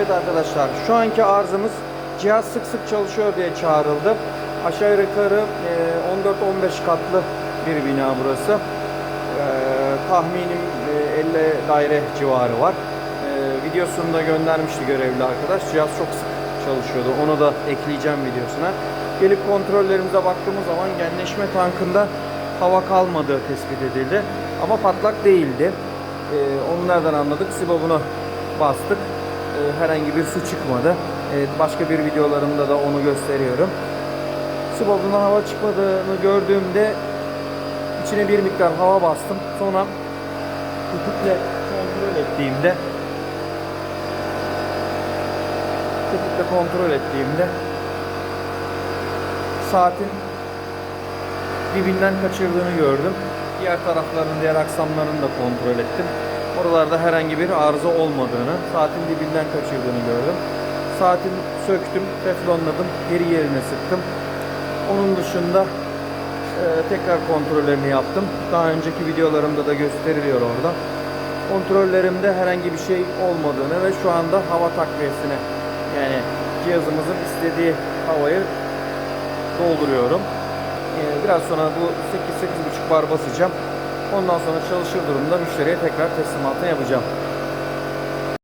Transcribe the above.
arkadaşlar şu anki arzımız cihaz sık sık çalışıyor diye çağrıldı. Aşağı yukarı e, 14-15 katlı bir bina burası. E, tahminim e, 50 daire civarı var. E, videosunu da göndermişti görevli arkadaş. Cihaz çok sık çalışıyordu. Onu da ekleyeceğim videosuna. Gelip kontrollerimize baktığımız zaman genleşme tankında hava kalmadığı tespit edildi. Ama patlak değildi. E, nereden anladık? Sibobunu bastık. E, herhangi bir su çıkmadı. E, başka bir videolarımda da onu gösteriyorum. Sibobundan hava çıkmadığını gördüğümde içine bir miktar hava bastım. Sonra tüpükle kontrol ettiğimde tüpükle kontrol ettiğimde saatin dibinden kaçırdığını gördüm. Diğer tarafların, diğer aksamlarını da kontrol ettim. Oralarda herhangi bir arıza olmadığını, saatin dibinden kaçırdığını gördüm. Saatini söktüm, teflonladım, geri yerine sıktım. Onun dışında e, tekrar kontrollerini yaptım. Daha önceki videolarımda da gösteriliyor orada. Kontrollerimde herhangi bir şey olmadığını ve şu anda hava takviyesine yani cihazımızın istediği havayı dolduruyorum. Ee, Biraz sonra bu 8-8,5 bar basacağım. Ondan sonra çalışır durumda müşteriye tekrar teslimatını yapacağım.